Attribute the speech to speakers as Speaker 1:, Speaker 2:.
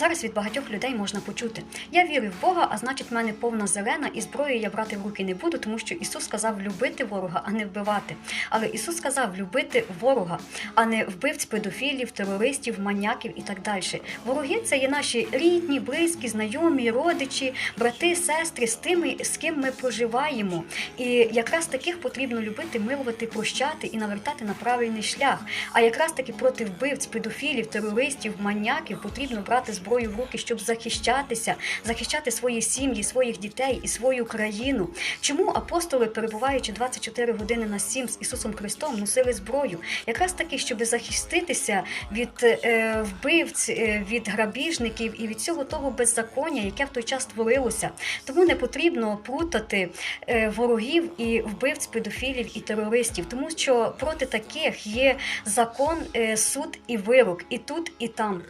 Speaker 1: Зараз від багатьох людей можна почути: я вірю в Бога, а значить, в мене повна зелена, і зброю я брати в руки не буду, тому що Ісус сказав любити ворога, а не вбивати. Але Ісус сказав любити ворога, а не вбивць, педофілів, терористів, маньяків і так далі. Вороги це є наші рідні, близькі, знайомі, родичі, брати, сестри, з тими, з ким ми проживаємо. І якраз таких потрібно любити, милувати, прощати і навертати на правильний шлях. А якраз таки проти вбивць, педофілів, терористів, маньяків потрібно брати зброю в руки, щоб захищатися, захищати свої сім'ї, своїх дітей і свою країну. Чому апостоли, перебуваючи 24 години на 7 з Ісусом Христом, носили зброю? Якраз таки, щоб захиститися від е, вбивць, е, від грабіжників і від всього того беззаконня, яке в той час творилося. Тому не потрібно плутати е, ворогів і вбивць, педофілів і терористів, тому що проти таких є закон, е, суд і вирок, і тут, і там.